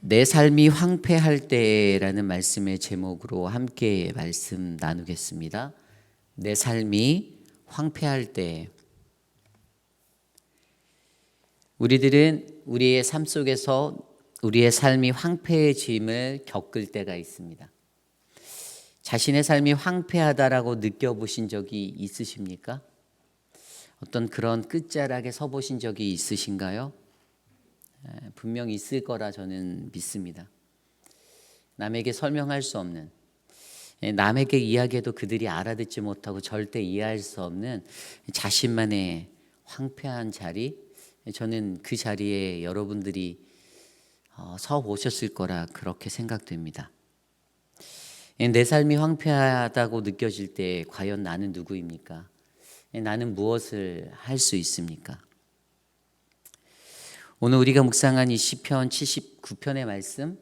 내 삶이 황폐할 때라는 말씀의 제목으로 함께 말씀 나누겠습니다. 내 삶이 황폐할 때 우리들은 우리의 삶 속에서 우리의 삶이 황폐해짐을 겪을 때가 있습니다. 자신의 삶이 황폐하다라고 느껴보신 적이 있으십니까? 어떤 그런 끝자락에 서 보신 적이 있으신가요? 분명 있을 거라 저는 믿습니다. 남에게 설명할 수 없는 남에게 이야기해도 그들이 알아듣지 못하고 절대 이해할 수 없는 자신만의 황폐한 자리 저는 그 자리에 여러분들이 어, 서 보셨을 거라 그렇게 생각됩니다. 내 삶이 황폐하다고 느껴질 때 과연 나는 누구입니까? 나는 무엇을 할 수 있습니까? 오늘 우리가 묵상한 이 시편 79편의 말씀,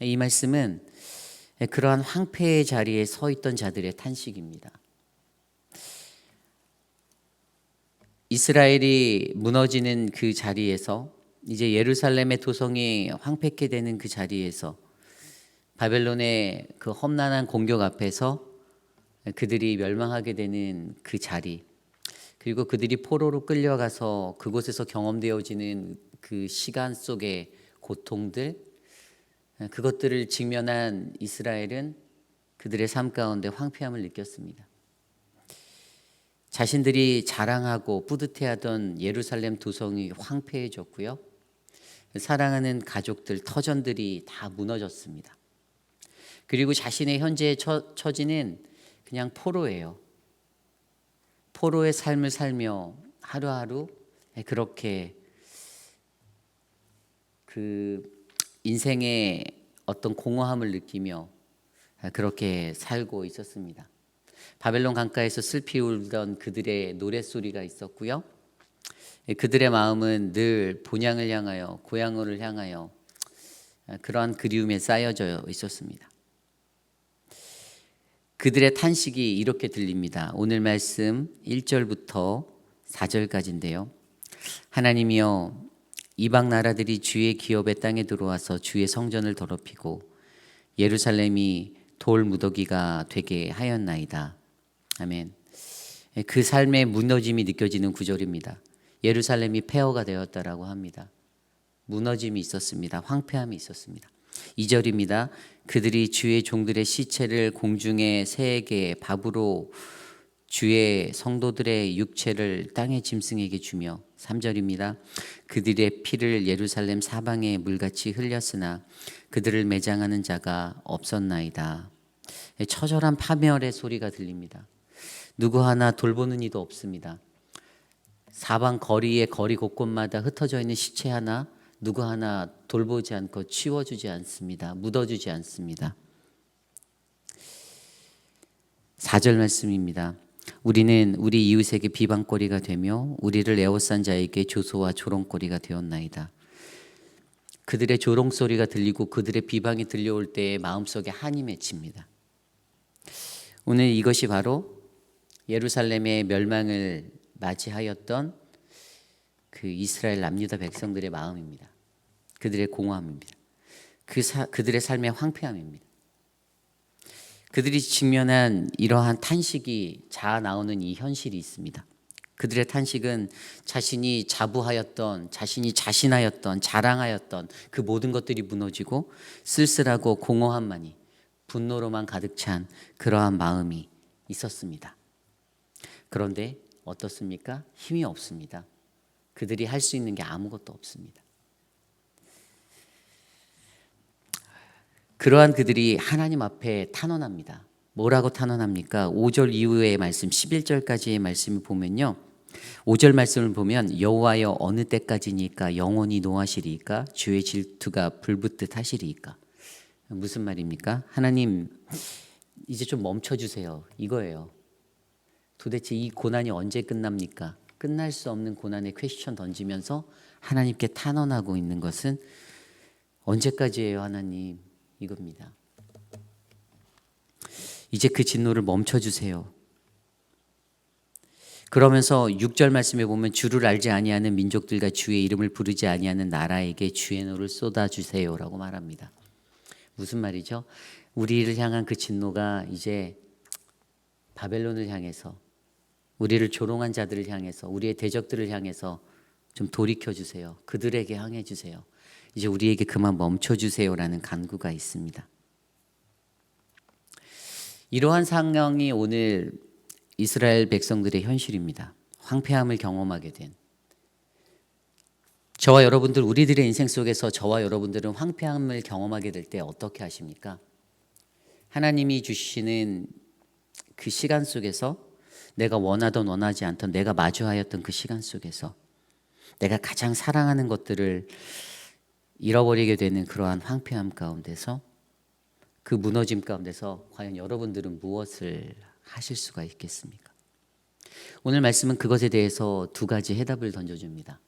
이 말씀은 그러한 황폐의 자리에 서 있던 자들의 탄식입니다. 이스라엘이 무너지는 그 자리에서 이제 예루살렘의 도성이 황폐케 되는 그 자리에서 바벨론의 그 험난한 공격 앞에서 그들이 멸망하게 되는 그 자리 그리고 그들이 포로로 끌려가서 그곳에서 경험되어지는 그 시간 속의 고통들 그것들을 직면한 이스라엘은 그들의 삶 가운데 황폐함을 느꼈습니다. 자신들이 자랑하고 뿌듯해하던 예루살렘 도성이 황폐해졌고요. 사랑하는 가족들, 터전들이 다 무너졌습니다. 그리고 자신의 현재의 처, 처지는 그냥 포로예요. 포로의 삶을 살며 하루하루 그렇게 그 인생의 어떤 공허함을 느끼며 그렇게 살고 있었습니다. 바벨론 강가에서 슬피 울던 그들의 노랫소리가 있었고요. 그들의 마음은 늘 본향을 향하여 고향을 향하여 그러한 그리움에 쌓여져 있었습니다. 그들의 탄식이 이렇게 들립니다. 오늘 말씀 1절부터 4절까지인데요. 하나님이여 이방 나라들이 주의 기업의 땅에 들어와서 주의 성전을 더럽히고 예루살렘이 돌 무더기가 되게 하였나이다. 아멘. 그 삶의 무너짐이 느껴지는 구절입니다. 예루살렘이 폐허가 되었다라고 합니다. 무너짐이 있었습니다. 황폐함이 있었습니다. 2절입니다. 그들이 주의 종들의 시체를 공중의 새에게 밥으로 주의 성도들의 육체를 땅의 짐승에게 주며 3절입니다. 그들의 피를 예루살렘 사방에 물같이 흘렸으나 그들을 매장하는 자가 없었나이다. 처절한 파멸의 소리가 들립니다. 누구 하나 돌보는 이도 없습니다. 사방 거리에 거리 곳곳마다 흩어져 있는 시체 하나 누구 하나 돌보지 않고 치워주지 않습니다. 묻어주지 않습니다. 4절 말씀입니다. 우리는 우리 이웃에게 비방거리가 되며 우리를 에워싼 자에게 조소와 조롱거리가 되었나이다. 그들의 조롱 소리가 들리고 그들의 비방이 들려올 때에 마음속에 한이 맺힙니다. 오늘 이것이 바로 예루살렘의 멸망을 맞이하였던 그 이스라엘 남유다 백성들의 마음입니다. 그들의 공허함입니다. 그 사, 그들의 삶의 황폐함입니다. 그들이 직면한 이러한 탄식이 자아 나오는 이 현실이 있습니다. 그들의 탄식은 자신이 자부하였던, 자신이 자신하였던, 자랑하였던 그 모든 것들이 무너지고 쓸쓸하고 공허함만이 분노로만 가득 찬 그러한 마음이 있었습니다. 그런데 어떻습니까? 힘이 없습니다. 그들이 할 수 있는 게 아무것도 없습니다. 그러한 그들이 하나님 앞에 탄원합니다. 뭐라고 탄원합니까? 5절 이후의 말씀 11절까지의 말씀을 보면요. 5절 말씀을 보면 여호와여 어느 때까지니까 영원히 노하시리까 주의 질투가 불붙듯 하시리까 무슨 말입니까? 하나님 이제 좀 멈춰 주세요. 이거예요. 도대체 이 고난이 언제 끝납니까? 끝날 수 없는 고난의 퀘스천 던지면서 하나님께 탄원하고 있는 것은 언제까지예요, 하나님? 이겁니다. 이제 그 진노를 멈춰 주세요. 그러면서 6절 말씀에 보면 주를 알지 아니하는 민족들과 주의 이름을 부르지 아니하는 나라에게 주의 노를 쏟아 주세요라고 말합니다. 무슨 말이죠? 우리를 향한 그 진노가 이제 바벨론을 향해서 우리를 조롱한 자들을 향해서 우리의 대적들을 향해서 좀 돌이켜 주세요. 그들에게 향해 주세요. 이제 우리에게 그만 멈춰 주세요라는 간구가 있습니다. 이러한 상황이 오늘 이스라엘 백성들의 현실입니다. 황폐함을 경험하게 된 저와 여러분들 우리들의 인생 속에서 저와 여러분들은 황폐함을 경험하게 될 때 어떻게 하십니까? 하나님이 주시는 그 시간 속에서 내가 원하던 원하지 않던 내가 마주하였던 그 시간 속에서 내가 가장 사랑하는 것들을 잃어버리게 되는 그러한 황폐함 가운데서 그 무너짐 가운데서 과연 여러분들은 무엇을 하실 수가 있겠습니까? 오늘 말씀은 그것에 대해서 두 가지 해답을 던져줍니다.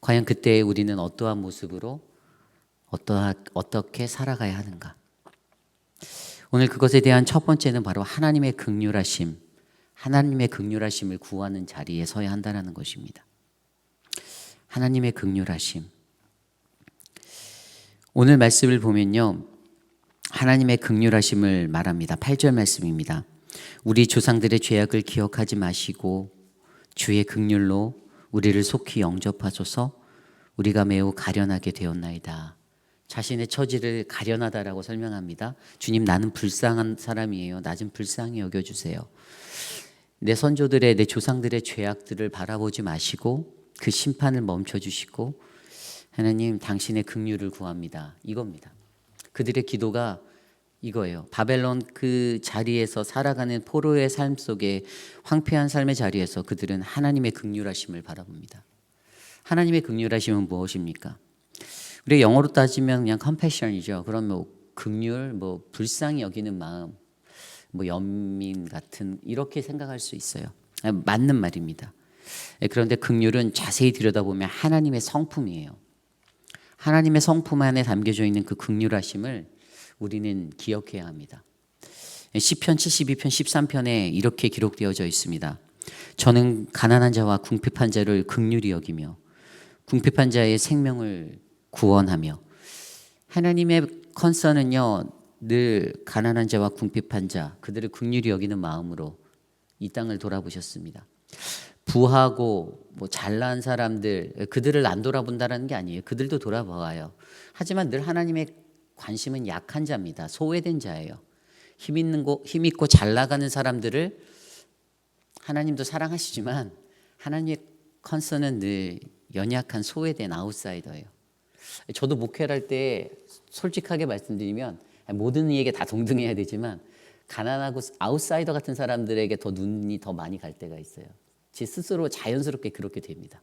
과연 그때 우리는 어떠한 모습으로 어떠하, 어떻게 살아가야 하는가? 오늘 그것에 대한 첫 번째는 바로 하나님의 극률하심, 하나님의 극률하심을 구하는 자리에 서야 한다는 것입니다. 하나님의 극률하심. 오늘 말씀을 보면요. 하나님의 극률하심을 말합니다. 8절 말씀입니다. 우리 조상들의 죄악을 기억하지 마시고 주의 극률로 우리를 속히 영접하소서 우리가 매우 가련하게 되었나이다. 자신의 처지를 가련하다라고 설명합니다. 주님 나는 불쌍한 사람이에요. 나 좀 불쌍히 여겨 주세요. 내 선조들의 내 조상들의 죄악들을 바라보지 마시고 그 심판을 멈춰 주시고 하나님 당신의 긍휼을 구합니다. 이겁니다. 그들의 기도가 이거예요. 바벨론 그 자리에서 살아가는 포로의 삶 속에 황폐한 삶의 자리에서 그들은 하나님의 극률하심을 바라봅니다. 하나님의 극률하심은 무엇입니까? 우리 영어로 따지면 그냥 compassion이죠. 그럼 뭐 극률, 뭐 불쌍히 여기는 마음, 뭐 연민 같은 이렇게 생각할 수 있어요. 맞는 말입니다. 그런데 극률은 자세히 들여다보면 하나님의 성품이에요. 하나님의 성품 안에 담겨져 있는 그 극률하심을 우리는 기억해야 합니다. 시편 72편 13편에 이렇게 기록되어져 있습니다. 저는 가난한 자와 궁핍한 자를 극률히 여기며 궁핍한 자의 생명을 구원하며 하나님의 컨서는요 늘 가난한 자와 궁핍한 자 그들을 극률히 여기는 마음으로 이 땅을 돌아보셨습니다. 부하고 뭐 잘난 사람들 그들을 안 돌아본다라는 게 아니에요. 그들도 돌아봐요. 하지만 늘 하나님의 관심은 약한 자입니다. 소외된 자예요. 힘 있는 거, 힘 있고 잘 나가는 사람들을 하나님도 사랑하시지만 하나님의 컨서는 늘 연약한 소외된 아웃사이더예요. 저도 목회를 할 때 솔직하게 말씀드리면 모든 이에게 다 동등해야 되지만 가난하고 아웃사이더 같은 사람들에게 더 눈이 더 많이 갈 때가 있어요. 제 스스로 자연스럽게 그렇게 됩니다.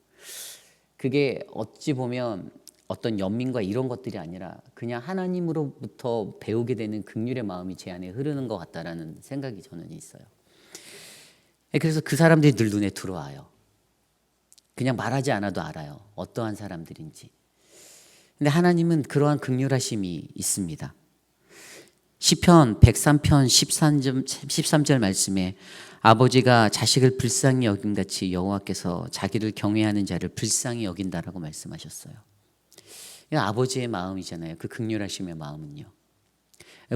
그게 어찌 보면 어떤 연민과 이런 것들이 아니라 그냥 하나님으로부터 배우게 되는 극률의 마음이 제 안에 흐르는 것 같다라는 생각이 저는 있어요. 그래서 그 사람들이 늘 눈에 들어와요. 그냥 말하지 않아도 알아요. 어떠한 사람들인지. 근데 하나님은 그러한 극률하심이 있습니다. 시편 103편 13절, 13절 말씀에 아버지가 자식을 불쌍히 여긴 같이 여호와께서 자기를 경외하는 자를 불쌍히 여긴다라고 말씀하셨어요. 아버지의 마음이잖아요. 그 극률하심의 마음은요.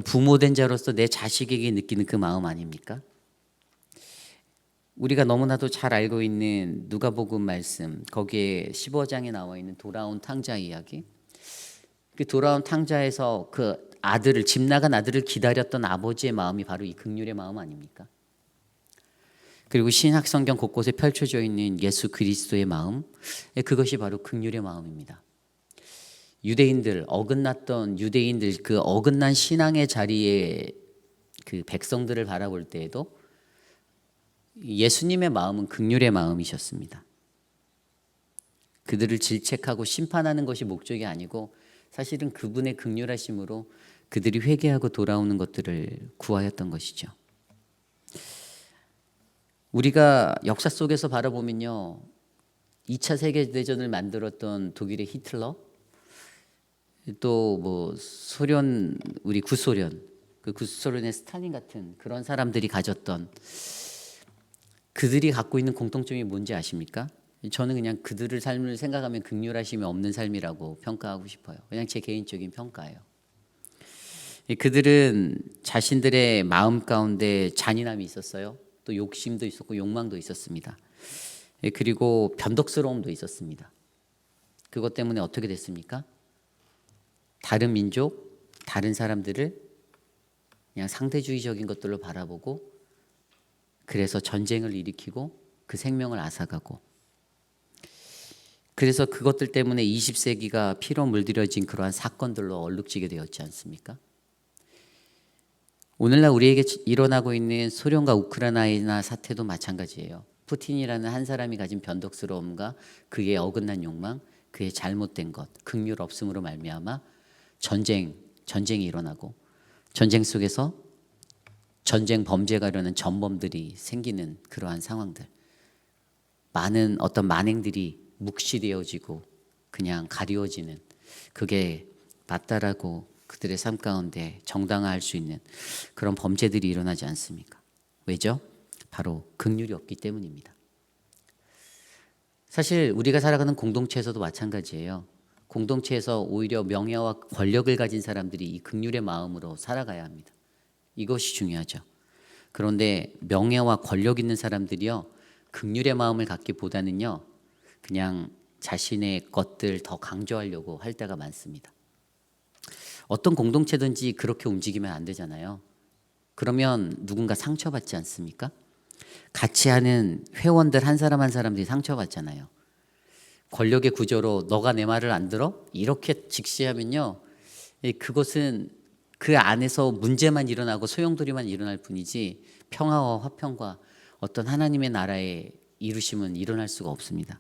부모된 자로서 내 자식에게 느끼는 그 마음 아닙니까? 우리가 너무나도 잘 알고 있는 누가복음 말씀 거기에 15장에 나와 있는 돌아온 탕자 이야기. 그 돌아온 탕자에서 그 아들을 집 나간 아들을 기다렸던 아버지의 마음이 바로 이 극률의 마음 아닙니까? 그리고 신약 성경 곳곳에 펼쳐져 있는 예수 그리스도의 마음, 그것이 바로 극률의 마음입니다. 유대인들 어긋났던 유대인들 그 어긋난 신앙의 자리에 그 백성들을 바라볼 때에도 예수님의 마음은 극률의 마음이셨습니다. 그들을 질책하고 심판하는 것이 목적이 아니고 사실은 그분의 극률하심으로 그들이 회개하고 돌아오는 것들을 구하였던 것이죠. 우리가 역사 속에서 바라보면요. 2차 세계대전을 만들었던 독일의 히틀러 또 뭐 소련 우리 구소련 그 구소련의 스탈린 같은 그런 사람들이 가졌던 그들이 갖고 있는 공통점이 뭔지 아십니까? 저는 그냥 그들의 삶을 생각하면 극률하심이 없는 삶이라고 평가하고 싶어요. 그냥 제 개인적인 평가예요. 이 그들은 자신들의 마음 가운데 잔인함이 있었어요. 또 욕심도 있었고 욕망도 있었습니다. 예, 그리고 변덕스러움도 있었습니다. 그것 때문에 어떻게 됐습니까? 다른 민족, 다른 사람들을 그냥 상대주의적인 것들로 바라보고 그래서 전쟁을 일으키고 그 생명을 앗아가고 그래서 그것들 때문에 20세기가 피로 물들여진 그러한 사건들로 얼룩지게 되었지 않습니까? 오늘날 우리에게 일어나고 있는 소련과 우크라이나 사태도 마찬가지예요. 푸틴이라는 한 사람이 가진 변덕스러움과 그의 어긋난 욕망, 그의 잘못된 것, 극률 없음으로 말미암아 전쟁, 전쟁이 일어나고 전쟁 속에서 전쟁 범죄가 이르는 전범들이 생기는 그러한 상황들. 많은 어떤 만행들이 묵시되어지고 그냥 가리워지는 그게 맞다라고 그들의 삶 가운데 정당화할 수 있는 그런 범죄들이 일어나지 않습니까? 왜죠? 바로 극률이 없기 때문입니다. 사실 우리가 살아가는 공동체에서도 마찬가지예요. 공동체에서 오히려 명예와 권력을 가진 사람들이 이 극률의 마음으로 살아가야 합니다. 이것이 중요하죠. 그런데 명예와 권력 있는 사람들이요. 극률의 마음을 갖기보다는요. 그냥 자신의 것들 더 강조하려고 할 때가 많습니다. 어떤 공동체든지 그렇게 움직이면 안 되잖아요. 그러면 누군가 상처받지 않습니까? 같이 하는 회원들 한 사람 한 사람들이 상처받잖아요. 권력의 구조로 너가 내 말을 안 들어? 이렇게 직시하면요. 예, 그것은 그 안에서 문제만 일어나고 소용돌이만 일어날 뿐이지 평화와 화평과 어떤 하나님의 나라의 이루심은 일어날 수가 없습니다.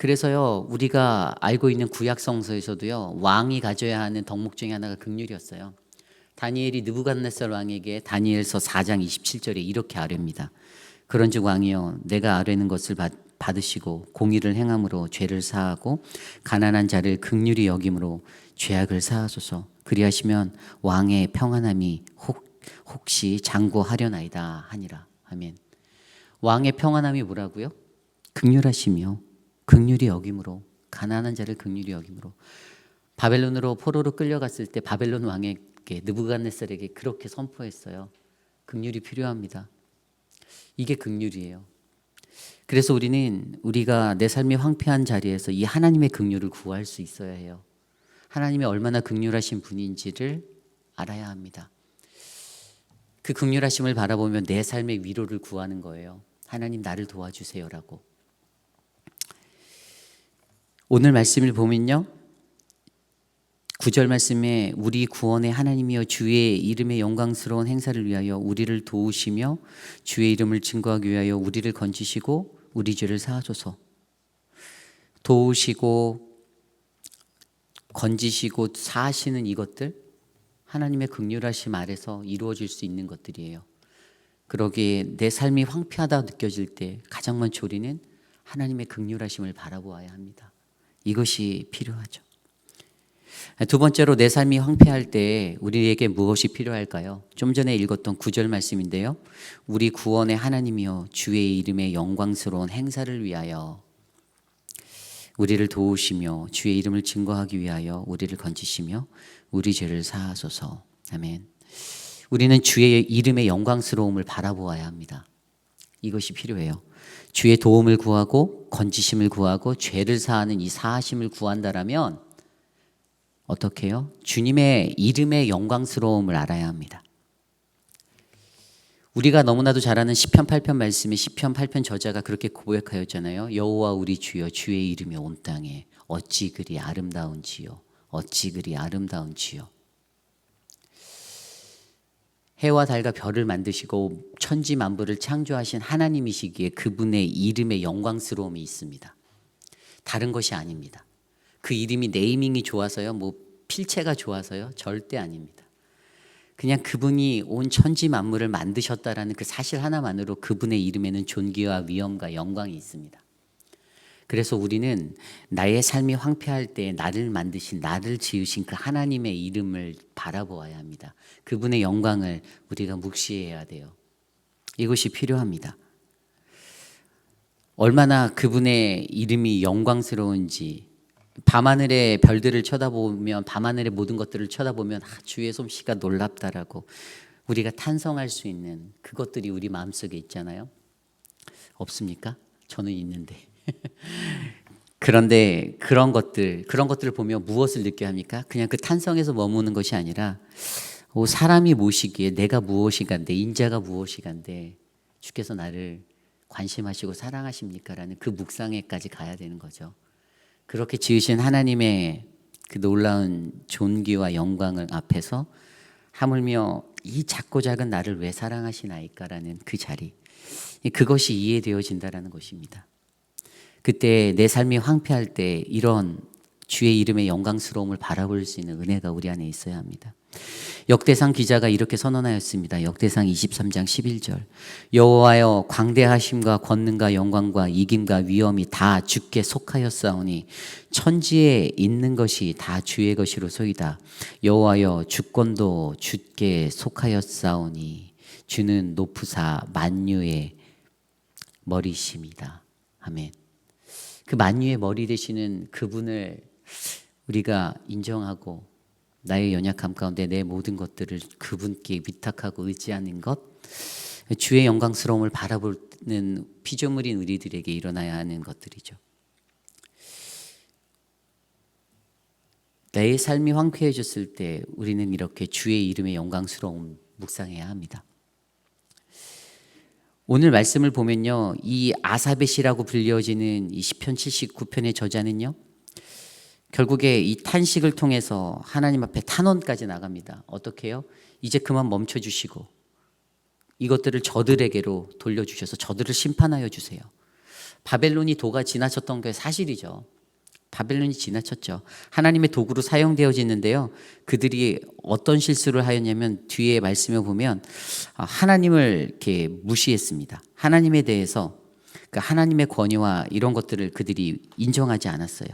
그래서요 우리가 알고 있는 구약 성서에서도요 왕이 가져야 하는 덕목 중에 하나가 극률이었어요. 다니엘이 느부갓네살 왕에게 다니엘서 4장 27절에 이렇게 아뢰입니다. 그런즉 왕이여 내가 아뢰는 것을 받, 받으시고 공의를 행함으로 죄를 사하고 가난한 자를 극률이 여김으로 죄악을 사하소서 그리하시면 왕의 평안함이 혹, 혹시 장구하려나이다 하니라 아멘. 왕의 평안함이 뭐라고요? 극률하시며 극률이 여김으로 가난한 자를 극률이 여김으로 바벨론으로 포로로 끌려갔을 때 바벨론 왕에게 느부갓네살에게 그렇게 선포했어요. 극률이 필요합니다. 이게 극률이에요. 그래서 우리는 우리가 내 삶이 황폐한 자리에서 이 하나님의 극률을 구할 수 있어야 해요. 하나님이 얼마나 극률하신 분인지를 알아야 합니다. 그 극률하심을 바라보면 내 삶의 위로를 구하는 거예요. 하나님 나를 도와주세요라고. 오늘 말씀을 보면요. 구절 말씀에 우리 구원의 하나님이여 주의 이름의 영광스러운 행사를 위하여 우리를 도우시며 주의 이름을 증거하기 위하여 우리를 건지시고 우리 죄를 사하소서. 도우시고 건지시고 사하시는 이것들 하나님의 극률하심 아래서 이루어질 수 있는 것들이에요. 그러기에 내 삶이 황폐하다 느껴질 때 가장 먼저 우리는 하나님의 극률하심을 바라보아야 합니다. 이것이 필요하죠. 두 번째로 내 삶이 황폐할 때 우리에게 무엇이 필요할까요? 좀 전에 읽었던 구절 말씀인데요. 우리 구원의 하나님이여 주의 이름의 영광스러운 행사를 위하여 우리를 도우시며 주의 이름을 증거하기 위하여 우리를 건지시며 우리 죄를 사하소서. 아멘. 우리는 주의 이름의 영광스러움을 바라보아야 합니다. 이것이 필요해요. 주의 도움을 구하고 건지심을 구하고 죄를 사하는 이 사하심을 구한다라면 어떻게 해요? 주님의 이름의 영광스러움을 알아야 합니다. 우리가 너무나도 잘 아는 시편 8편 말씀에 시편 8편 저자가 그렇게 고백하였잖아요. 여호와 우리 주여 주의 이름이 온 땅에 어찌 그리 아름다운지요. 어찌 그리 아름다운지요. 해와 달과 별을 만드시고 천지 만부를 창조하신 하나님이시기에 그분의 이름의 영광스러움이 있습니다. 다른 것이 아닙니다. 그 이름이 네이밍이 좋아서요, 뭐 필체가 좋아서요, 절대 아닙니다. 그냥 그분이 온 천지 만물을 만드셨다라는 그 사실 하나만으로 그분의 이름에는 존귀와 위엄과 영광이 있습니다. 그래서 우리는 나의 삶이 황폐할 때 나를 만드신 나를 지으신 그 하나님의 이름을 바라보아야 합니다. 그분의 영광을 우리가 묵시해야 돼요. 이것이 필요합니다. 얼마나 그분의 이름이 영광스러운지 밤하늘의 별들을 쳐다보면 밤하늘의 모든 것들을 쳐다보면 아, 주의 솜씨가 놀랍다라고 우리가 탄성할 수 있는 그것들이 우리 마음속에 있잖아요. 없습니까? 저는 있는데. 그런데 그런 것들, 그런 것들을 보며 무엇을 느껴야 합니까? 그냥 그 탄성에서 머무는 것이 아니라 오, 사람이 무엇이기에 내가 무엇이간데 인자가 무엇이간데 주께서 나를 관심하시고 사랑하십니까 라는 그 묵상에까지 가야 되는 거죠. 그렇게 지으신 하나님의 그 놀라운 존귀와 영광을 앞에서 하물며 이 작고 작은 나를 왜 사랑하시나이까라는 그 자리 그것이 이해되어진다라는 것입니다. 그때 내 삶이 황폐할 때 이런 주의 이름의 영광스러움을 바라볼 수 있는 은혜가 우리 안에 있어야 합니다. 역대상 기자가 이렇게 선언하였습니다. 역대상 23장 11절. 여호와여 광대하심과 권능과 영광과 이김과 위엄이 다 주께 속하였사오니 천지에 있는 것이 다 주의 것이로소이다. 여호와여 주권도 주께 속하였사오니 주는 높으사 만유의 머리심이다. 아멘. 그 만유의 머리 되시는 그분을 우리가 인정하고 나의 연약함 가운데 내 모든 것들을 그분께 위탁하고 의지하는 것, 주의 영광스러움을 바라보는 피조물인 우리들에게 일어나야 하는 것들이죠. 내 삶이 황폐해졌을 때 우리는 이렇게 주의 이름의 영광스러움 묵상해야 합니다. 오늘 말씀을 보면요, 이 아사벳이라고 불려지는 이 시편 79편의 저자는요, 결국에 이 탄식을 통해서 하나님 앞에 탄원까지 나갑니다. 어떻게 해요? 이제 그만 멈춰 주시고 이것들을 저들에게로 돌려 주셔서 저들을 심판하여 주세요. 바벨론이 도가 지나쳤던 게 사실이죠. 바벨론이 지나쳤죠. 하나님의 도구로 사용되어지는데요. 그들이 어떤 실수를 하였냐면 뒤에 말씀에 보면 하나님을 이렇게 무시했습니다. 하나님에 대해서 그 하나님의 권위와 이런 것들을 그들이 인정하지 않았어요.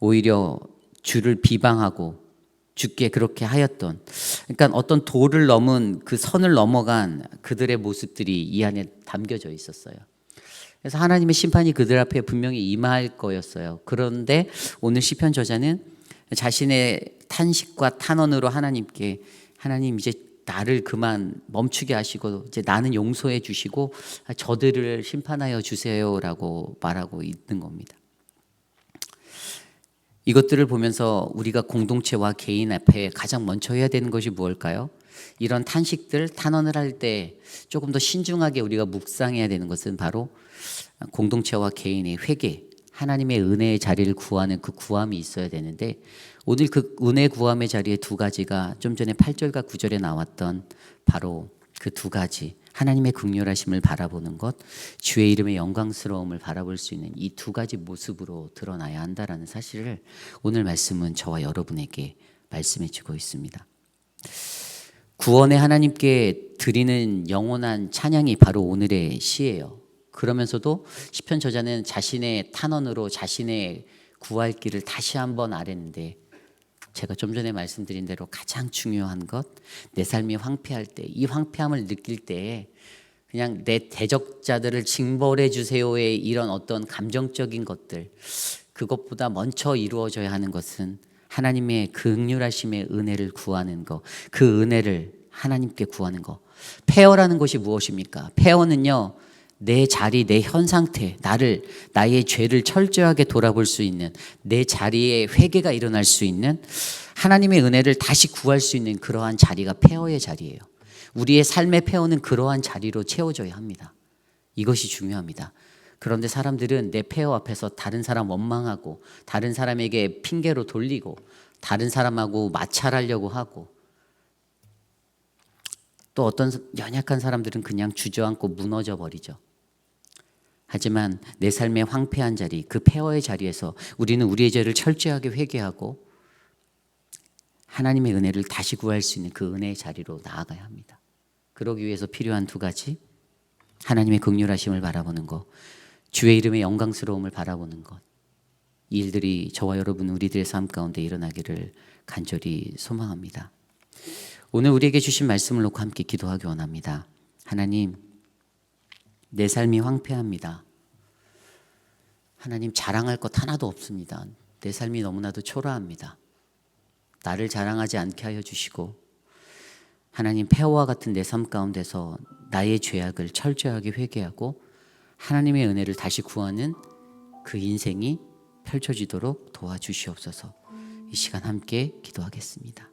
오히려 주를 비방하고 주께 그렇게 하였던 그러니까 어떤 도를 넘은 그 선을 넘어간 그들의 모습들이 이 안에 담겨져 있었어요. 그래서 하나님의 심판이 그들 앞에 분명히 임할 거였어요. 그런데 오늘 시편 저자는 자신의 탄식과 탄원으로 하나님께 하나님 이제 나를 그만 멈추게 하시고 이제 나는 용서해 주시고 저들을 심판하여 주세요라고 말하고 있는 겁니다. 이것들을 보면서 우리가 공동체와 개인 앞에 가장 먼저 해야 되는 것이 무엇일까요? 이런 탄식들, 탄원을 할 때 조금 더 신중하게 우리가 묵상해야 되는 것은 바로 공동체와 개인의 회개, 하나님의 은혜의 자리를 구하는 그 구함이 있어야 되는데 오늘 그 은혜 구함의 자리에 두 가지가 좀 전에 8절과 9절에 나왔던 바로 그 두 가지 하나님의 극렬하심을 바라보는 것, 주의 이름의 영광스러움을 바라볼 수 있는 이 두 가지 모습으로 드러나야 한다라는 사실을 오늘 말씀은 저와 여러분에게 말씀해 주고 있습니다. 구원의 하나님께 드리는 영원한 찬양이 바로 오늘의 시예요. 그러면서도 시편 저자는 자신의 탄원으로 자신의 구할 길을 다시 한번 아뢰는데 제가 좀 전에 말씀드린 대로 가장 중요한 것, 내 삶이 황폐할 때, 이 황폐함을 느낄 때, 그냥 내 대적자들을 징벌해 주세요의 이런 어떤 감정적인 것들, 그것보다 먼저 이루어져야 하는 것은 하나님의 극률하심의 은혜를 구하는 것, 그 은혜를 하나님께 구하는 것. 폐허라는 것이 무엇입니까? 폐허는요, 내 자리, 내 현 상태, 나를, 나의 죄를 철저하게 돌아볼 수 있는 내 자리에 회개가 일어날 수 있는 하나님의 은혜를 다시 구할 수 있는 그러한 자리가 폐허의 자리예요. 우리의 삶의 폐허는 그러한 자리로 채워져야 합니다. 이것이 중요합니다. 그런데 사람들은 내 폐허 앞에서 다른 사람 원망하고 다른 사람에게 핑계로 돌리고 다른 사람하고 마찰하려고 하고 또 어떤 연약한 사람들은 그냥 주저앉고 무너져 버리죠. 하지만 내 삶의 황폐한 자리, 그 폐허의 자리에서 우리는 우리의 죄를 철저하게 회개하고 하나님의 은혜를 다시 구할 수 있는 그 은혜의 자리로 나아가야 합니다. 그러기 위해서 필요한 두 가지. 하나님의 극률하심을 바라보는 것, 주의 이름의 영광스러움을 바라보는 것. 이 일들이 저와 여러분 우리들의 삶 가운데 일어나기를 간절히 소망합니다. 오늘 우리에게 주신 말씀을 놓고 함께 기도하기 원합니다. 하나님, 내 삶이 황폐합니다. 하나님 자랑할 것 하나도 없습니다. 내 삶이 너무나도 초라합니다. 나를 자랑하지 않게 하여 주시고 하나님 폐허와 같은 내 삶 가운데서 나의 죄악을 철저하게 회개하고 하나님의 은혜를 다시 구하는 그 인생이 펼쳐지도록 도와주시옵소서. 이 시간 함께 기도하겠습니다.